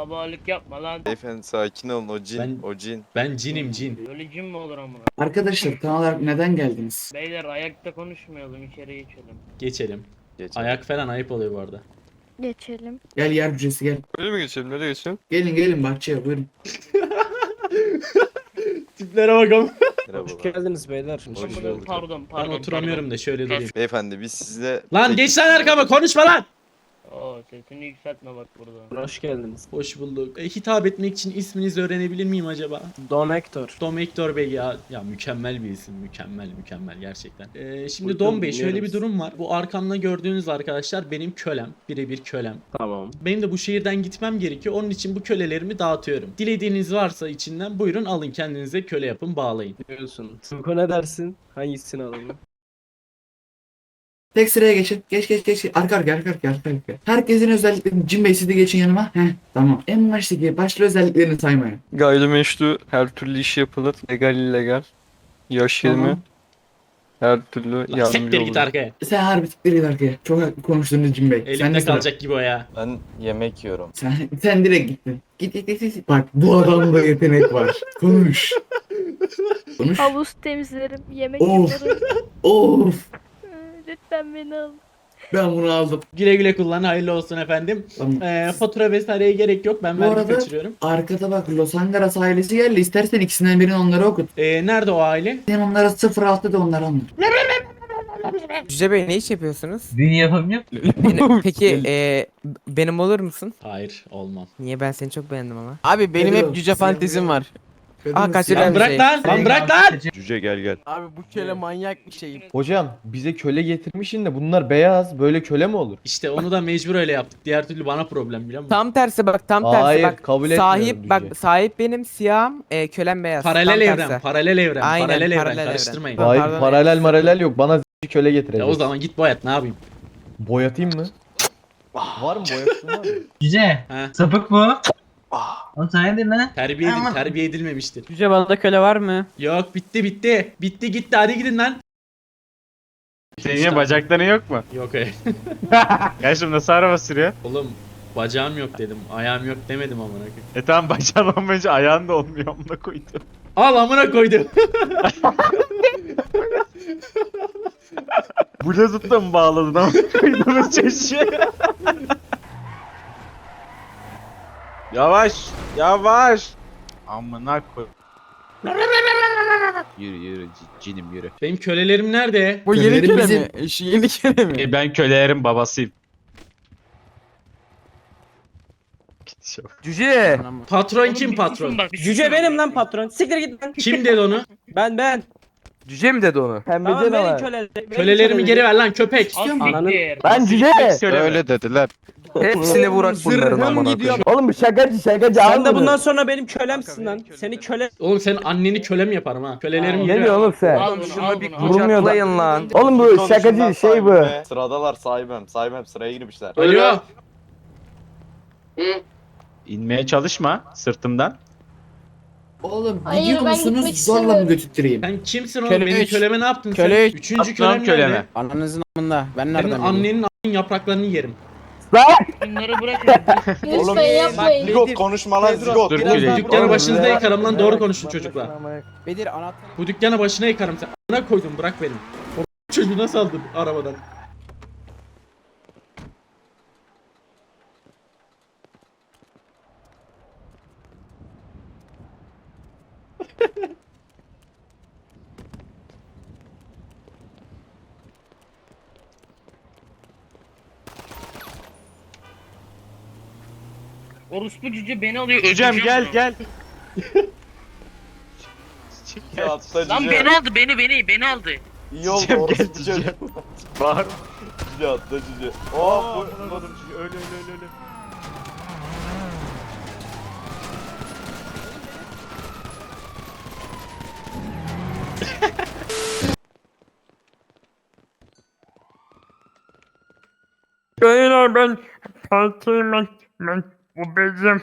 Davalık yapma lan. Beyefendi sakin olun o cin. Ben- O cin. Ben cinim cin. Öyle cin mi olur amına? Arkadaşlar tam olarak neden geldiniz? Beyler ayakta konuşmayalım içeri geçelim. Geçelim. Geç. Ayak falan ayıp oluyor bu arada. Geçelim. Gel yer cücesi gel. Öyle mi geçelim? Nereye geçelim? Gelin gelin bahçeye buyurun. Tiplere bakalım. Merhabalar. geldiniz beyler. Hoş Pardon bulduk. pardon. Ben pardon oturamıyorum da şöyle durayım. Beyefendi biz sizle... Lan geç lan arkama konuşma lan. Oo sesini yükseltme bak burada. Hoş geldiniz. Hoş bulduk. E, hitap etmek için isminizi öğrenebilir miyim acaba? Don Hector. Dom Hector Bey ya. Ya mükemmel bir isim. Mükemmel mükemmel gerçekten. Ee, şimdi Buyurun, Dom Bey şöyle bir dinliyoruz. durum var. Bu arkamda gördüğünüz arkadaşlar benim kölem. Birebir kölem. Tamam. Benim de bu şehirden gitmem gerekiyor. Onun için bu kölelerimi dağıtıyorum. Dilediğiniz varsa içinden buyurun alın kendinize köle yapın bağlayın. Diyorsun. Tuko ne dersin? Hangisini alalım? Tek sıraya geçin. Geç geç geç. Arka arka arka arka arka arka. Herkesin özelliklerini Cim Bey siz de geçin yanıma. Heh tamam. En baştaki başlı özelliklerini saymayın. Gayrimeşru her türlü iş yapılır. Legal illegal. Yaş 20. Tamam. Her türlü Lan yardımcı siktir git olur. arkaya. Sen harbi siktir git arkaya. Çok haklı konuştunuz Cim Bey. Sen Elimde de sıra. kalacak gibi o ya. Ben yemek yiyorum. Sen, sen direkt gittin. Git git git. git. Bak bu adamda yetenek var. Konuş. Konuş. Havuz temizlerim, yemek Of. yaparım. Of. Lütfen beni al. Ben bunu aldım. Güle güle kullan hayırlı olsun efendim. Tamam. Ee, fatura vesaireye gerek yok ben Bu vergi arada- kaçırıyorum. Arkada bak Los Angeles ailesi geldi. İstersen ikisinden birini onlara okut. Ee, nerede o aile? Sen onlara 06 da onlara anlat. Cüce Bey ne iş yapıyorsunuz? Düğün yapamıyor. Benim- peki e, benim olur musun? Hayır olmam. Niye ben seni çok beğendim ama. Abi benim Geliyorum. hep cüce fantezim var. Aa, kaçırıyor? Lan bırak şey. lan! Lan bırak lan! Cüce gel gel. Abi bu köle manyak bir şey. Hocam bize köle getirmişsin de bunlar beyaz. Böyle köle mi olur? İşte onu da mecbur öyle yaptık. Diğer türlü bana problem biliyor musun? Tam tersi bak tam tersi Hayır, bak. kabul etmiyorum sahip Cüce. bak sahip benim siyahım e, kölem beyaz. Paralel tam evren, tersi. paralel evren, Aynen, paralel evren. paralel evren. Karıştırmayın. Ha, Hayır pardon, paralel evet. maralel yok. Bana z- köle Ya o zaman git boyat ne yapayım? Boyatayım mı? var mı boyatın var mı? Cüce. Ha? Sapık bu. Oğlum sen nedir lan? Terbiye, edil- Ama- terbiye edilmemiştir. Cüce bana köle var mı? Yok bitti bitti. Bitti gitti hadi gidin lan. Senin bacakların yok mu? Yok öyle. Gerçi nasıl araba sürüyor? Oğlum bacağım yok dedim. Ayağım yok demedim amına koyayım. E tamam bacağın olmayınca ayağın da olmuyor amına koydum. Al amına koydum. Bluetooth'la mı bağladın amına koyduğumuz çocuğu? Yavaş, yavaş. Amına koy. Yürü yürü c- cinim yürü. Benim kölelerim nerede? Bu yeni Köleleri köle bizim- mi? E, Şu yeni köle mi? E, ben kölelerin babasıyım. Cüce. Patron kim patron? Cüce benim lan patron. Siktir git lan. Kim dedi onu? Ben ben. Cüce mi dedi onu? Tamam benim köle. Kölelerimi geri ver lan köpek. Ananı-. Ben cüce. Öyle dediler. Hepsini vurak bunların Zırhım amına gidiyor. koyayım. Oğlum bu şakacı şakacı Sen de bundan sonra benim kölemsin lan. Seni köle... Oğlum senin anneni kölem yaparım ha. Kölelerimi Aa, geri ver. oğlum sen? Bunu, al bunu, al. Vurulmayın lan. Oğlum bu şakacı şey bu. Sıradalar sahibim. Sahibim sıraya girmişler. Alo. İnmeye çalışma sırtımdan. Oğlum Hayır, gidiyor ben musunuz zorla mı istemiyorum. götürtüreyim? Sen kimsin oğlum? Köle Benim üç. köleme ne yaptın Köle sen? üç. Üçüncü kölem köleme. nerede? Ananızın amında. Ben Senin annenin a**ın yapraklarını yerim. Bunları bırakın. Lütfen yapmayın. Zigot konuşma lan zigot. Dur Oğlum bu Güley. dükkanı başınıza yıkarım lan doğru konuşun çocuklar. Bedir anahtar. Bu dükkanı başına yıkarım sen. Buna koydum bırak beni. O çocuğu nasıl aldın arabadan? Orospu cüce beni alıyor. Hocam öldüreceğim gel bunu. gel. Ya atla Lan cüce. beni aldı beni beni beni aldı. İyi oldu Cücem orası gel cüce. cüce. Bağır. Cüce atla cüce. Oh, Oh bu, öyle öyle öyle öyle. Ben partiyim ben. Ben bu bezim.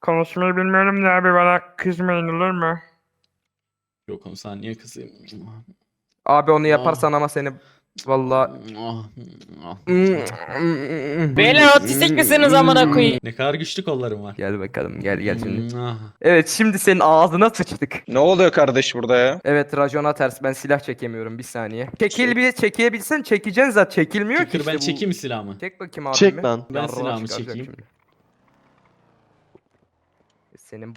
Konuşmayı bilmiyorum da abi bana kızmayın olur mu? Yok oğlum sana niye kızayım? Abi onu yaparsan ama seni Vallahi. Beyler otistik misiniz amına koyayım? Ne kadar güçlü kollarım var. Gel bakalım gel gel şimdi. Ah. Evet şimdi senin ağzına sıçtık. Ne oluyor kardeş burada ya? Evet racona ters ben silah çekemiyorum bir saniye. Çekil bir çekebilsen çekeceksin zaten çekilmiyor ki Çakır işte ben bu. çekeyim silahımı. Çek bakayım abi. Çek lan. Ben silahımı çekeyim. Senin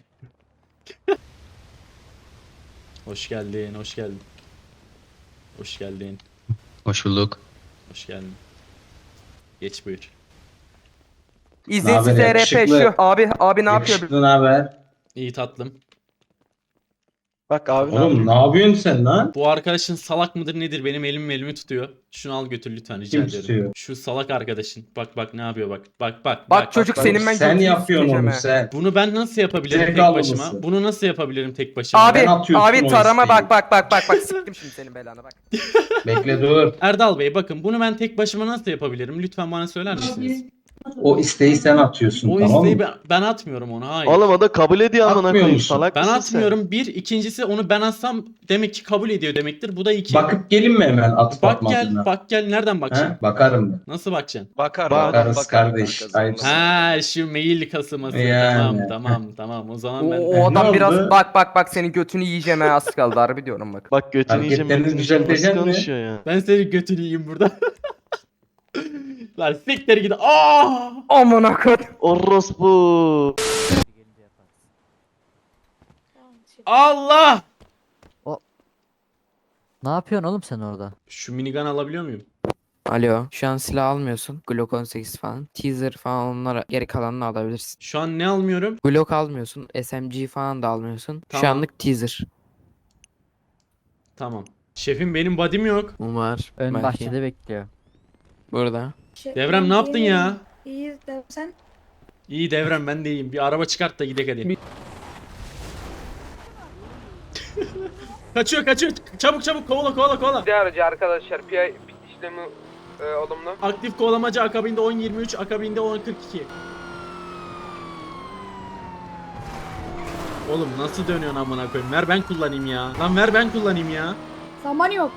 Hoş geldin, hoş geldin. Hoş geldin, Hoş bulduk. hoş geldin. Geç buyur. izinsiz Naber yakışıklı? şu. Abi abi ne yapıyor? Yakışıklı ne haber? İyi tatlım. Bak abi ne Oğlum yapıyor? ne yapıyorsun sen lan? Bu arkadaşın salak mıdır nedir? Benim elim elimi tutuyor. Şunu al götür lütfen rica Kim ediyorum. tutuyor? Şu salak arkadaşın. Bak bak ne yapıyor bak. Bak bak. Bak çocuk bak. senin ben sen götünü yapıyorsun onu sen. Bunu ben nasıl yapabilirim Zevk tek almaması. başıma? Bunu nasıl yapabilirim tek başıma? Abi Ben atıyorsun abi o tarama isteği. bak bak bak bak bak siktim şimdi senin belanı bak. Bekle dur. Erdal Bey bakın bunu ben tek başıma nasıl yapabilirim? Lütfen bana söyler misiniz? O isteği sen atıyorsun O tamam isteği mı? ben, ben atmıyorum onu hayır. Oğlum o da kabul ediyor amına Atmıyor koyayım musun? salak ben mısın sen? atmıyorum. Bir, ikincisi onu ben atsam demek ki kabul ediyor demektir. Bu da iki. Bakıp gelin mi hemen atıp bak atmadığına? gel, bak gel. Nereden bakacaksın? He? Bakarım ben. Nasıl bakacaksın? Bakar Bak- Bakarız kardeş. Ayıpsın. Ha şu mail kasılması. Yani. Tamam tamam tamam. O zaman O, ben o Ne adam oldu? biraz bak bak bak senin götünü yiyeceğim ha az kaldı harbi diyorum bak. Bak götünü yiyeceğim. Hareketlerini götünü yiyeceğim. düzelteceksin Nasıl mi? konuşuyor ya? ben senin götünü yiyeyim burada. Lan siktir git. Aa! Aman koyayım. Orospu. Allah! Ne yapıyorsun oğlum sen orada? Şu minigun alabiliyor muyum? Alo şu an silah almıyorsun. Glock 18 falan. Teaser falan onlara geri kalanını alabilirsin. Şu an ne almıyorum? Glock almıyorsun. SMG falan da almıyorsun. Şu Tamam. anlık teaser. Tamam. Şefim benim body'm yok. Umar. Ön belki. bahçede bekliyor. Burada. Devrem ne yaptın ya? İyi sen. İyi Devrem ben de iyiyim. Bir araba çıkart da gidelim hadi. kaçıyor kaçıyor. Çabuk çabuk kovala kovala kovala. aracı arkadaşlar. PI işlemi olumlu. Aktif kovalamacı akabinde 10.23 akabinde 10.42. Oğlum nasıl dönüyorsun amına koyayım? Ver ben kullanayım ya. Lan ver ben kullanayım ya. Zaman yok.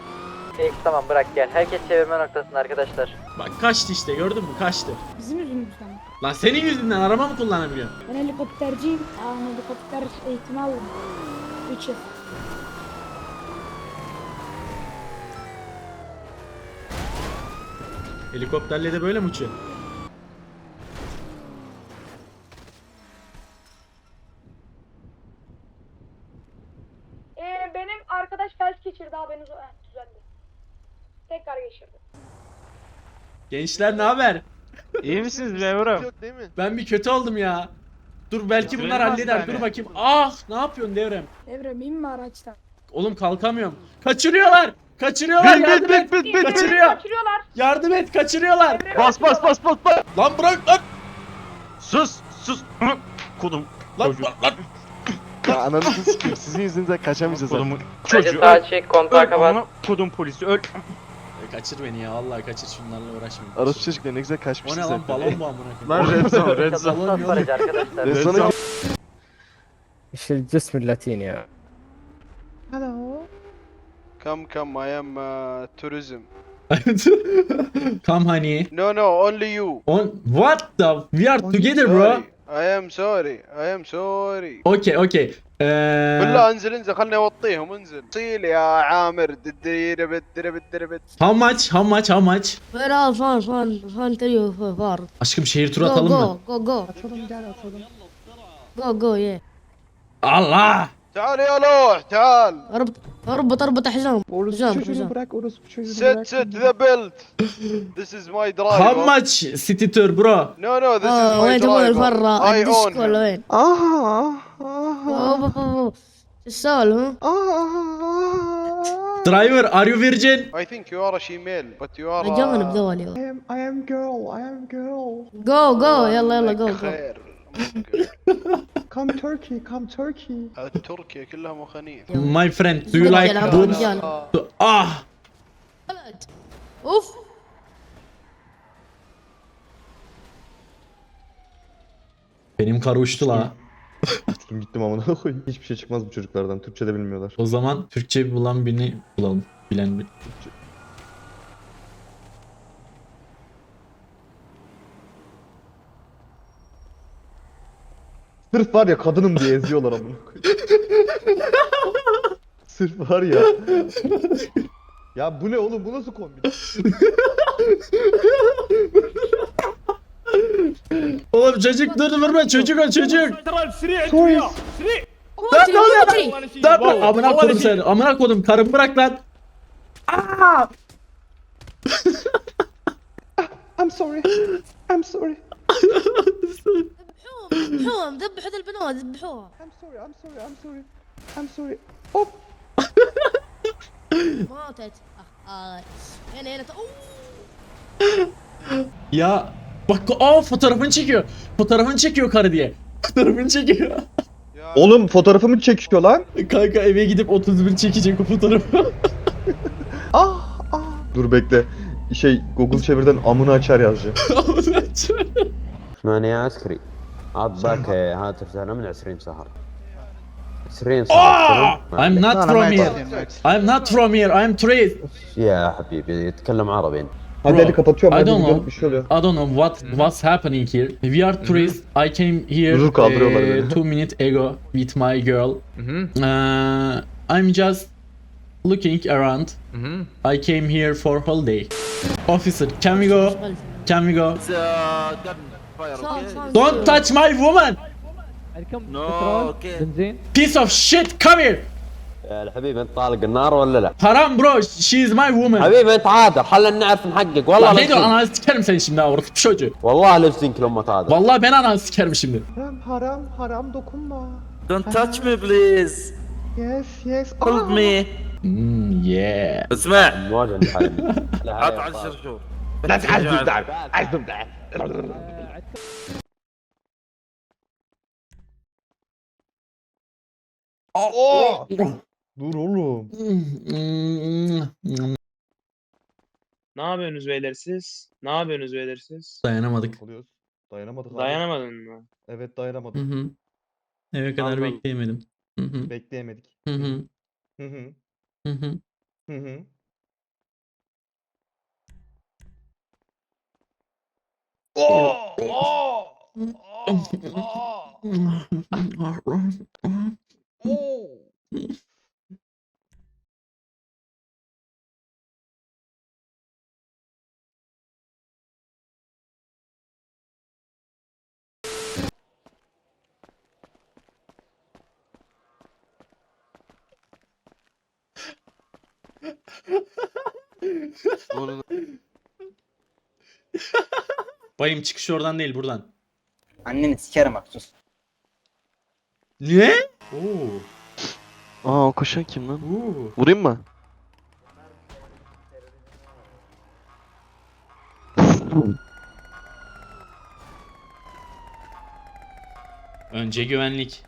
Peki tamam bırak gel. Herkes çevirme noktasında arkadaşlar. Bak kaçtı işte gördün mü kaçtı. Bizim yüzümüzden. Lan senin yüzünden araba mı kullanabiliyorum? Ben helikopterciyim. Aa, helikopter eğitimi aldım. 3 yıl. Helikopterle de böyle mi uçuyor? Ee, benim arkadaş felç geçirdi haberiniz olsun. düzeldi. Tekrar geçirdi. Gençler ne haber? İyi misiniz memurum? Ben bir kötü oldum ya. Dur belki bunlar halleder. Dur bakayım. Ah ne yapıyorsun Devrem? Devrem inme araçtan. Oğlum kalkamıyorum. Kaçırıyorlar. Kaçırıyorlar. yardım et. Kaçırıyor. Kaçırıyorlar. Yardım et. Kaçırıyorlar. Bas bas bas bas bas. Lan bırak lan. Sus sus. Kudum. Lan lan. lan. Ya ananızı sikeyim sizin yüzünüzden kaçamayacağız artık. Kudumun çocuğu öl. çek Öl onu. Kudum polisi öl. Kaçır beni ya. Vallahi kaçır şunlarla uğraşmayayım. Arası çocuklar ne güzel O kaçmışız. ne lan balon mu amına koyayım? Lan red zone red zone. Balon yok. Baraj arkadaşlar. Ben sana İşte cismi latin ya. Come come I am uh, tourism. Come honey. No no only you. On what the? We are together bro. I am sorry. I am sorry. Okay okay. Eee انزل انزل خلني اوطيهم انزل صيل يا عامر دربت دربت دربت how much? How much? How much? Far far far far tell far. Aşkım şehir turu atalım mı? go go. Go go yeah. Allah! تعال يا لوح تعال اربط اربط اربط حزام حزام حزام sit sit the belt this is my driver How much city tour bro? no no this is اه my وين تبغى driver الفرة I own الديسكو him. ولا وين؟ اوه شو السالفة؟ Driver are you virgin? I think you are a female but you are جانب uh, ذولي I am girl, I am girl. جو جو يلا يلا جو جو خير Come Turkey, come Turkey. تركيا كلها مخانيف My friend do you like يلعب boobs? رجال. Ah! اوف Benim karı uçtu la. Gittim gittim amına koyayım. Hiçbir şey çıkmaz bu çocuklardan. Türkçe de bilmiyorlar. O zaman Türkçe bulan birini bulalım. Bilen bir. Sırf var ya kadınım diye eziyorlar amına koyayım. Sırf var ya. Ya bu ne oğlum bu nasıl kombin? Oğlum çocuk dur vurma çocuk o çocuk. Lan ne oluyor lan? Lan bırak amına kodum seni. Amına kodum karımı bırak lan. I'm sorry. I'm sorry. ذبحوهم ذبحوا ذا البنات ذبحوهم I'm sorry. I'm sorry. I'm sorry. I'm sorry. Hop. ماتت آه. هنا هنا أوه. Ya bak aa fotoğrafını çekiyor. Fotoğrafını çekiyor karı diye. Fotoğrafını çekiyor. Ya, Oğlum fotoğrafımı çekiyor lan. Kanka eve gidip 31 çekecek o fotoğrafı. Ah ah. Dur bekle. Şey Google çevirden amını açar yazacağım. ثمانية عسكري عضك هاتف سنة من 20 سهر 20 Ah! سهر I'm not from here. I'm not from here. I'm tourist. يا حبيبي يتكلم عربي Hadi Bro, hadi kapatıyorum. I Hadi don't gidiyorum. know. Bir şey oluyor. I don't know what what's happening here. We are tourists. I came here Huzur kaldırıyorlar uh, beni. two minutes ago with my girl. Uh, I'm just looking around. I came here for holiday. Officer, can we go? Can we go? صار- صار- Don't touch my woman! Piece of shit, come here! يا الحبيب انت طالق النار ولا لا؟ Haram bro, she is my woman. حبيبي انت عادل خلنا نعرف نحقق والله Lan ne diyorsun لبسين ananı sikerim seni şimdi ha orospu çocuğu. والله لبسين كلمة هذا Vallahi ben ananı sikerim şimdi. Haram haram haram dokunma. Don't touch me please. Yes yes. Hold me. Hmm, yeah. اسمع مواجهة انت حبيبي لا عط هاي على صار. الشرشور Let's do that. Let's do Aa! Dur oğlum. Ne yapıyorsunuz beyler siz? Ne yapıyorsunuz beyler siz? Dayanamadık. Oluyoruz. Dayanamadık abi. Dayanamadın mı? Evet Hı dayanamadık. hı. Eve kadar Anladım. bekleyemedim. Hı hı. Bekleyemedik. Hı hı. Hı hı. Hı hı. Hı hı. Oh! Bayım çıkış oradan değil buradan. Anneni sikerim bak sus. Ne? Oo. Aa o koşan kim lan? Oo. Vurayım mı? Önce güvenlik.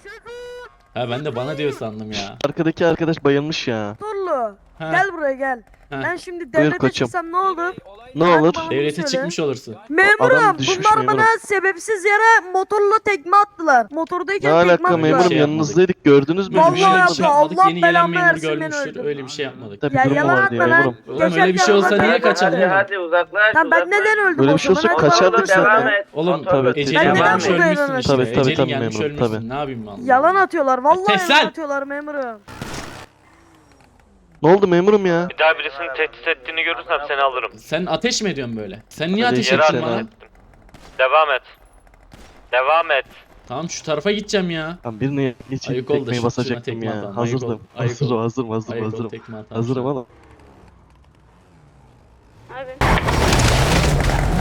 Ha ben de bana diyor sandım ya. Arkadaki arkadaş bayılmış ya. Torlu Ha, gel buraya gel. Ha. Ben şimdi devlete koçum. çıksam ne olur? Ne olur? bana- devlete söyle. çıkmış olursun. Memurum düşmüş bunlar memurum. bana sebepsiz yere motorla tekme attılar. Ne Motordayken tekme alaka attılar. memurum Şey yanınızdaydık gördünüz mü? Öyle bir şey, Vallahi yapmadık. Allah Yeni gelen belamı memur versin, beni görmüştür. Öyle bir şey yapmadık. Tabii Ya durum yalan vardı ya atma lan. memurum. Oğlum öyle bir şey olsa niye hadi, kaçalım oğlum? hadi uzaklaş. Lan ben neden öldüm Böyle o bir şey zaman? olsa Hadi kaçardık bakalım. zaten. Oğlum Tabii, Ece tabii. gelmiş Ben neden ölmüşsün işte. Tabii, tabii, Ece'nin tabii gelmiş memurum, ölmüşsün. tabii. Ne yapayım ben? Yalan atıyorlar. Vallahi Kes yalan lan! atıyorlar memurum. Ne oldu memurum ya? Bir daha birisini tehdit ettiğini görürsem seni alırım. Sen ateş mi ediyorsun böyle? Sen niye Hadi ateş yere ettin at bana? lan. Devam et. Devam et. Tamam şu tarafa gideceğim ya. Ben birine geçip Ayık ol da tekmeyi basacaktım tekme ya. ayık ol, Hazırdım. ayık Hazırım, ol. hazırım, hazırım, Ayık ol, hazırım. tekme Hazırım mısın? oğlum.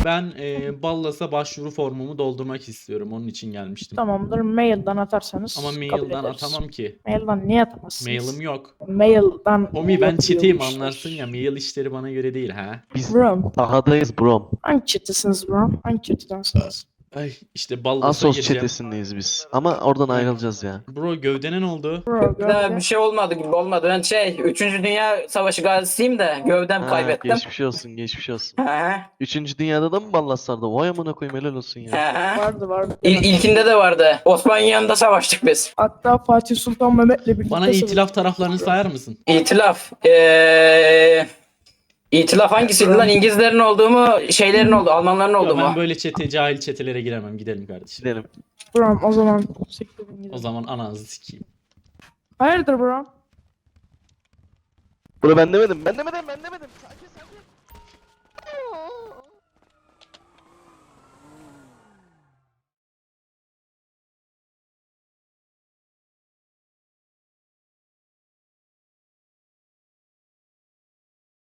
Ben e, Ballas'a başvuru formumu doldurmak istiyorum. Onun için gelmiştim. Tamamdır. Mailden atarsanız Ama mailden atamam ki. Mailden niye atamazsınız? Mailim yok. Mailden. Homi ben çeteyim anlarsın ya. Mail işleri bana göre değil ha. Biz Bro, sahadayız brom. hangi çetesiniz bro? Hangi çetedensiniz? Ay işte Ballas'a Asos gireceğim. çetesindeyiz biz. Ama oradan ayrılacağız ya. Bro gövdene ne oldu? Gövde. bir şey olmadı gibi olmadı. Ben şey 3. Dünya Savaşı gazisiyim de gövdem Ha, kaybettim. geçmiş olsun, geçmiş olsun. Hı hı. Üçüncü dünyada da mı ballaslardı? Vay amına koyayım helal olsun ya. Hı. Vardı vardı. İl, ilkinde de vardı. Osmanlı yanında savaştık biz. Hatta Fatih Sultan Mehmet'le birlikte Bana itilaf taraflarını sayar mısın? İtilaf. Eee... İtilaf hangisiydi lan? İngilizlerin olduğu mu? Şeylerin olduğu, Almanların olduğu mu? ben böyle çete cahil çetelere giremem. Gidelim kardeşim. Gidelim. Bro o zaman. O zaman ananızı sikeyim. Hayırdır bro? Bunu ben demedim. Ben demedim. Ben demedim. Sakin.